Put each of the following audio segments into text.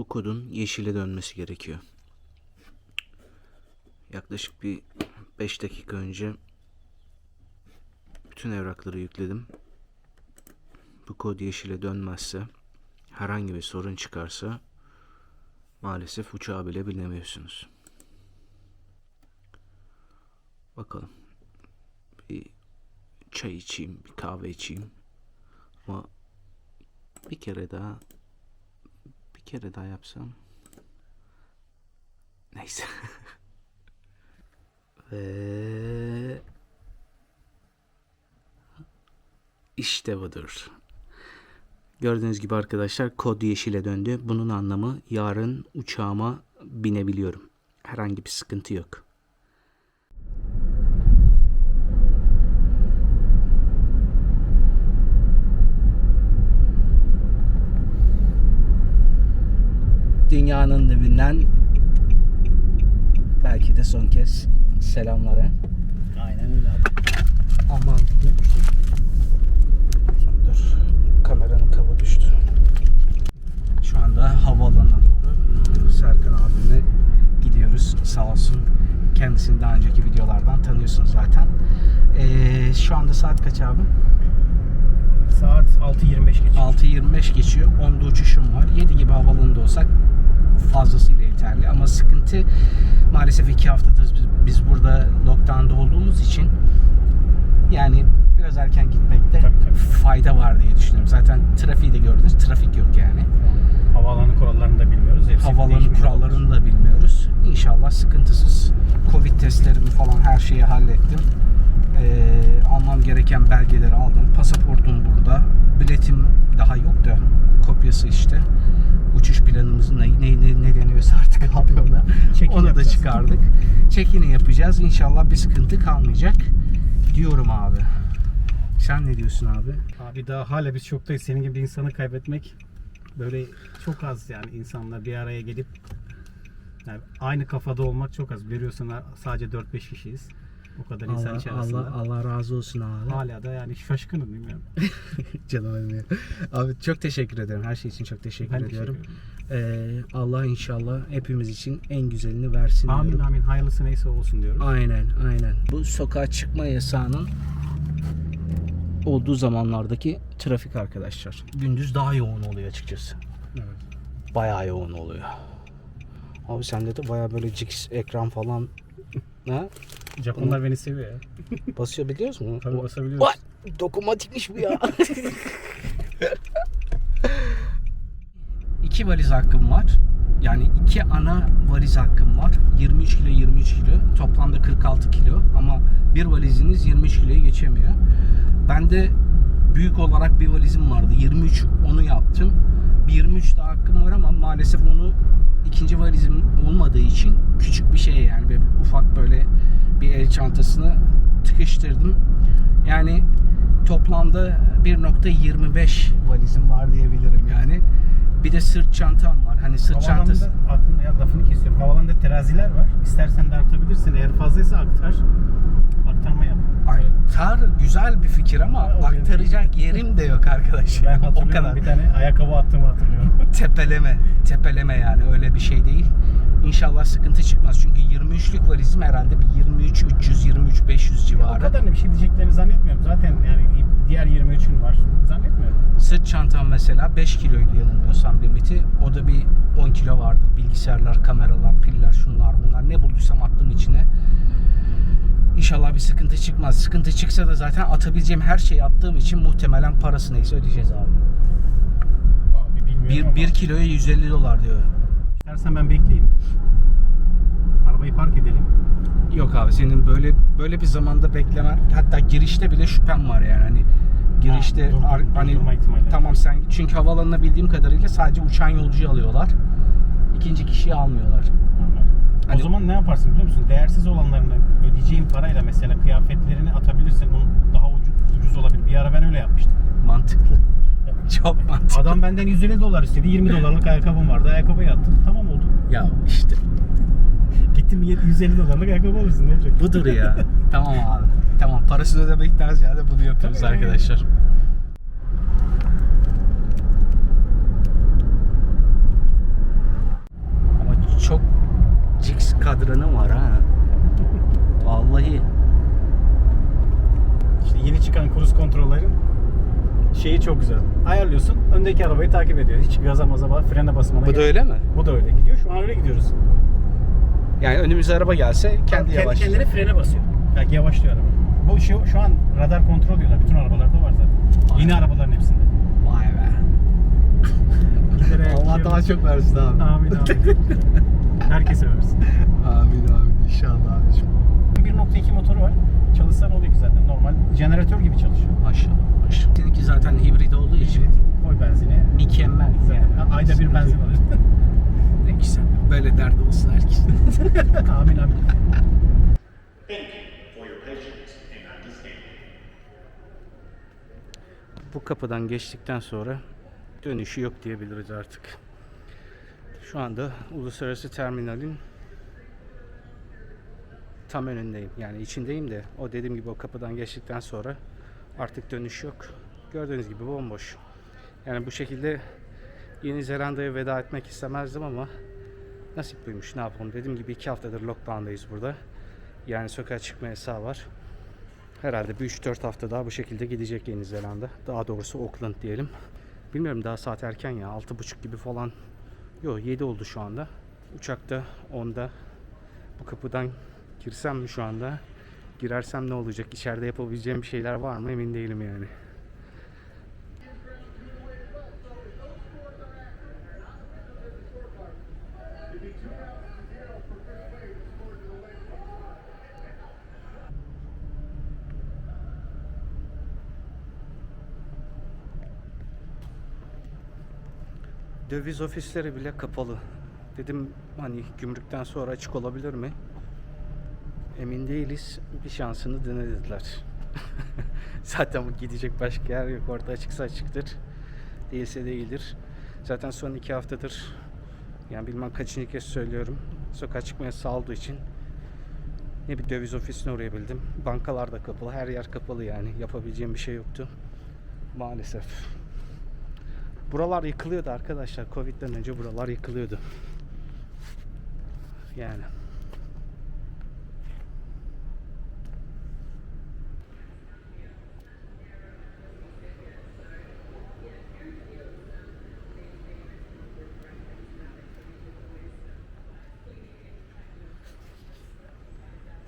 bu kodun yeşile dönmesi gerekiyor. Yaklaşık bir 5 dakika önce bütün evrakları yükledim. Bu kod yeşile dönmezse herhangi bir sorun çıkarsa maalesef uçağı bile binemiyorsunuz. Bakalım. Bir çay içeyim, bir kahve içeyim. Ama bir kere daha kere daha yapsam neyse. Ve işte budur. Gördüğünüz gibi arkadaşlar kod yeşile döndü. Bunun anlamı yarın uçağıma binebiliyorum. Herhangi bir sıkıntı yok. Dünyanın dibinden belki de son kez selamlara. Aynen öyle abi. Aman dur kameranın kabı düştü. Şu anda havaalanına doğru Serkan abimle gidiyoruz sağ olsun. Kendisini daha önceki videolardan tanıyorsunuz zaten. Ee, şu anda saat kaç abi? Saat 6.25 geçiyor. 6.25 geçiyor. 10'da uçuşum var. 7 gibi havaalanında olsak fazlasıyla yeterli. Ama sıkıntı maalesef 2 haftadır biz, biz burada lockdown'da olduğumuz için yani biraz erken gitmekte Tabii, tabii. fayda var diye düşünüyorum. Zaten trafiği de gördünüz. Trafik yok yani. Havaalanı kurallarını da bilmiyoruz. Hepsi Havaalanı kurallarını da bilmiyoruz. İnşallah sıkıntısız. Covid testlerimi falan her şeyi hallettim. Ee, almam gereken belgeleri aldım. Pasaportum burada. Biletim daha yok da kopyası işte. Uçuş planımızın ne, ne, ne, ne deniyorsa artık abi ona. Onu da çıkardık. Check-in'i yapacağız. İnşallah bir sıkıntı kalmayacak. Diyorum abi. Sen ne diyorsun abi? Abi daha hala biz şoktayız. Senin gibi bir insanı kaybetmek böyle çok az yani insanlar bir araya gelip yani aynı kafada olmak çok az. Görüyorsun sadece 4-5 kişiyiz. O kadar insan Allah, içerisinde. Allah, Allah razı olsun abi. Hala da yani şaşkınım bilmiyorum. Canım benim. Abi çok teşekkür ederim. Her şey için çok teşekkür Ben ediyorum. teşekkür ederim. Ee, Allah inşallah hepimiz için en güzelini versin Amin diyorum. amin hayırlısı neyse olsun diyoruz. Aynen aynen. Bu sokağa çıkma yasağının olduğu zamanlardaki trafik arkadaşlar. Gündüz daha yoğun oluyor açıkçası. Evet. Bayağı yoğun oluyor. Abi sende de bayağı böyle cix ekran falan ha? Japonlar beni seviyor ya. basıyor biliyoruz mu? Tabii basabiliyoruz. Vay! Dokunmatikmiş bu ya. iki valiz hakkım var. Yani iki ana valiz hakkım var. 23 kilo 23 kilo. Toplamda 46 kilo. Ama bir valiziniz 23 kiloyu geçemiyor. Ben de büyük olarak bir valizim vardı. 23 onu yaptım. Bir 23 daha hakkım var ama maalesef onu ikinci valizim olmadığı için küçük bir şey yani böyle ufak böyle bir el çantasını tıkıştırdım. Yani toplamda 1.25 valizim var diyebilirim yani. Bir de sırt çantam var. Hani sırt çantası. Aklımda ya lafını kesiyorum. Havaalanında teraziler var. İstersen de artabilirsin. Eğer fazlaysa aktar. Yap. Aktar güzel bir fikir ama o benim aktaracak yerim de yok arkadaş. Ben o kadar. bir tane ayakkabı attığımı hatırlıyorum. Tepeleme. Tepeleme yani öyle bir şey değil. İnşallah sıkıntı çıkmaz. Çünkü 23'lük valizim herhalde bir 23 300 23 500 o civarı. kadar da bir şey diyeceklerini zannetmiyorum. Zaten yani diğer 23'ün var. Zannetmiyorum. Sırt çantam mesela 5 kiloydu yanılmıyorsam limiti. O da bir 10 kilo vardı. Bilgisayarlar, kameralar, piller, şunlar bunlar. Ne bulduysam attım içine. İnşallah bir sıkıntı çıkmaz. Sıkıntı çıksa da zaten atabileceğim her şeyi attığım için muhtemelen parası neyse ödeyeceğiz abi. Abi bilmiyorum 1, ama. 1 kiloya 150 dolar diyor. İstersen ben bekleyeyim. Arabayı park edelim. Yok abi senin böyle böyle bir zamanda beklemen hatta girişte bile şüphem var yani hani girişte Ha, durdur- ar- hani durdurma ihtimali. tamam sen çünkü havaalanına bildiğim kadarıyla sadece uçan yolcuyu alıyorlar. İkinci kişiyi almıyorlar. Anladım. Hani- O zaman ne yaparsın biliyor musun? Değersiz olanlarını ödeyeceğin parayla mesela kıyafetlerini atabilirsin. Onun daha ucuz, ucuz olabilir. Bir ara ben öyle yapmıştım. Mantıklı. Çok mantıklı. Adam benden 150 dolar istedi. 20 dolarlık ayakkabım vardı. Ayakkabıyı attım. Tamam oldu. Ya işte Gittim 150 dolarlık ayakkabı alırsın. Ne olacak? budur ya. tamam abi. Tamam parasını ödemekten ziyade bunu yapıyoruz Tabii. arkadaşlar. kadranım var ha. Vallahi. İşte yeni çıkan kruz kontrollerin şeyi çok güzel. Ayarlıyorsun. Öndeki arabayı takip ediyor. Hiç gaza maza bak, frene basmana Bu da öyle mi? Bu da öyle gidiyor. Şu an öyle gidiyoruz. Yani önümüze araba gelse kendi, kendi yavaşlıyor. Kendine frene basıyor. Yani yavaşlıyor araba. Bu şu, şu an radar kontrol diyorlar. Bütün arabalarda var zaten. Yeni arabaların hepsinde. Vay be. Allah şey daha çok versin abi. Amin abi. Herkese versin. Amin amin inşallah abicim. 1.2 motoru var. Çalışsan oluyor ki zaten normal. Jeneratör gibi çalışıyor. Maşallah maşallah. Seninki zaten hibrit olduğu için Koy benzini. mükemmel. Yani ayda bir benzin alıyor. Ne güzel. Böyle derdi olsun herkes. amin amin. Thank you for your patience and understanding. Bu kapıdan geçtikten sonra dönüşü yok diyebiliriz artık. Şu anda uluslararası terminalin tam önündeyim. Yani içindeyim de o dediğim gibi o kapıdan geçtikten sonra artık dönüş yok. Gördüğünüz gibi bomboş. Yani bu şekilde Yeni Zelanda'ya veda etmek istemezdim ama nasip buymuş ne yapalım. Dediğim gibi iki haftadır lockdown'dayız burada. Yani sokağa çıkma yasağı var. Herhalde bir 3-4 hafta daha bu şekilde gidecek Yeni Zelanda. Daha doğrusu Auckland diyelim. Bilmiyorum daha saat erken ya. 6.30 gibi falan. Yok 7 oldu şu anda. Uçakta 10'da. Bu kapıdan girsem mi şu anda? Girersem ne olacak? İçeride yapabileceğim bir şeyler var mı? Emin değilim yani. Döviz ofisleri bile kapalı. Dedim hani gümrükten sonra açık olabilir mi? Emin değiliz. Bir şansını dene dediler. Zaten gidecek başka yer yok. Orada açıksa açıktır. Değilse değildir. Zaten son iki haftadır yani bilmem kaçıncı kez söylüyorum. Sokağa çıkmaya sağ olduğu için ne bir döviz ofisine uğrayabildim. Bankalar da kapalı. Her yer kapalı yani. Yapabileceğim bir şey yoktu. Maalesef. Buralar yıkılıyordu arkadaşlar. Covid'den önce buralar yıkılıyordu. Yani.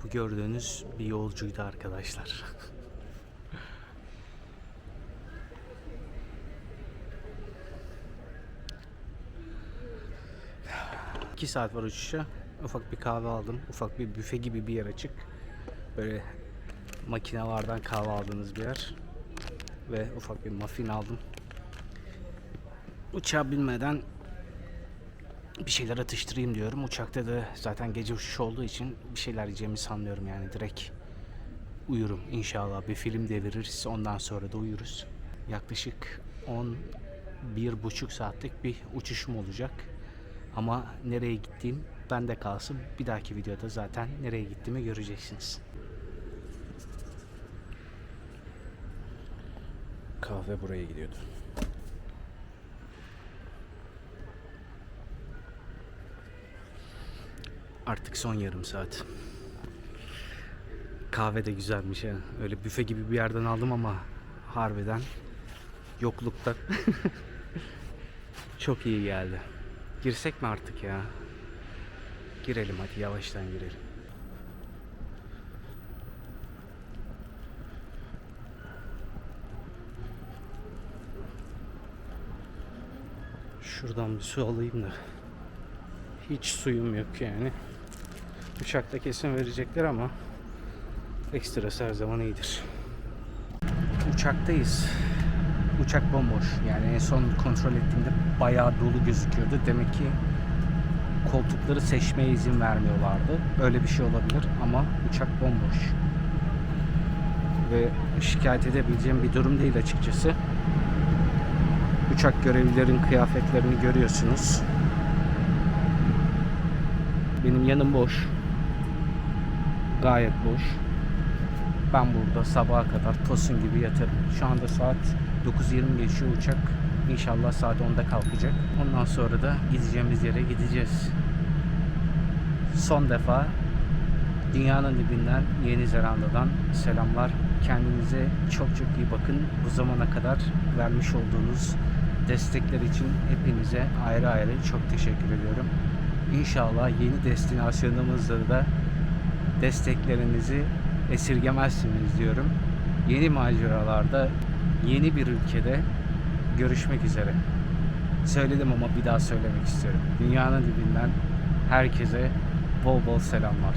Bu gördüğünüz bir yolcuydu arkadaşlar. 2 saat var uçuşa. Ufak bir kahve aldım. Ufak bir büfe gibi bir yer açık. Böyle makinelerden kahve aldığınız bir yer. Ve ufak bir muffin aldım. Uçağa binmeden bir şeyler atıştırayım diyorum. Uçakta da zaten gece uçuş olduğu için bir şeyler yiyeceğimi sanmıyorum yani direkt uyurum inşallah. Bir film deviririz ondan sonra da uyuruz. Yaklaşık 11 buçuk saatlik bir uçuşum olacak. Ama nereye gittiğim bende kalsın. Bir dahaki videoda zaten nereye gittiğimi göreceksiniz. Kahve buraya gidiyordu. Artık son yarım saat. Kahve de güzelmiş ha. Öyle büfe gibi bir yerden aldım ama harbiden yoklukta çok iyi geldi. Girsek mi artık ya? Girelim hadi yavaştan girelim. Şuradan bir su alayım da. Hiç suyum yok yani. Uçakta kesin verecekler ama ekstrası her zaman iyidir. Uçaktayız. Uçak bomboş. Yani en son kontrol ettiğimde bayağı dolu gözüküyordu. Demek ki koltukları seçmeye izin vermiyorlardı. Öyle bir şey olabilir ama uçak bomboş. Ve şikayet edebileceğim bir durum değil açıkçası. Uçak görevlilerin kıyafetlerini görüyorsunuz. Benim yanım boş. Gayet boş. Ben burada sabaha kadar tosun gibi yatarım. Şu anda saat 9.20 geçiyor uçak. İnşallah saat 10'da kalkacak. Ondan sonra da gideceğimiz yere gideceğiz. Son defa dünyanın dibinden Yeni Zelanda'dan selamlar Kendinize çok çok iyi bakın. Bu zamana kadar vermiş olduğunuz destekler için hepinize ayrı ayrı çok teşekkür ediyorum. İnşallah yeni destinasyonumuzda da desteklerinizi esirgemezsiniz diyorum. Yeni maceralarda, yeni bir ülkede görüşmek üzere. Söyledim ama bir daha söylemek istiyorum. Dünyanın dibinden herkese bol bol selamlar.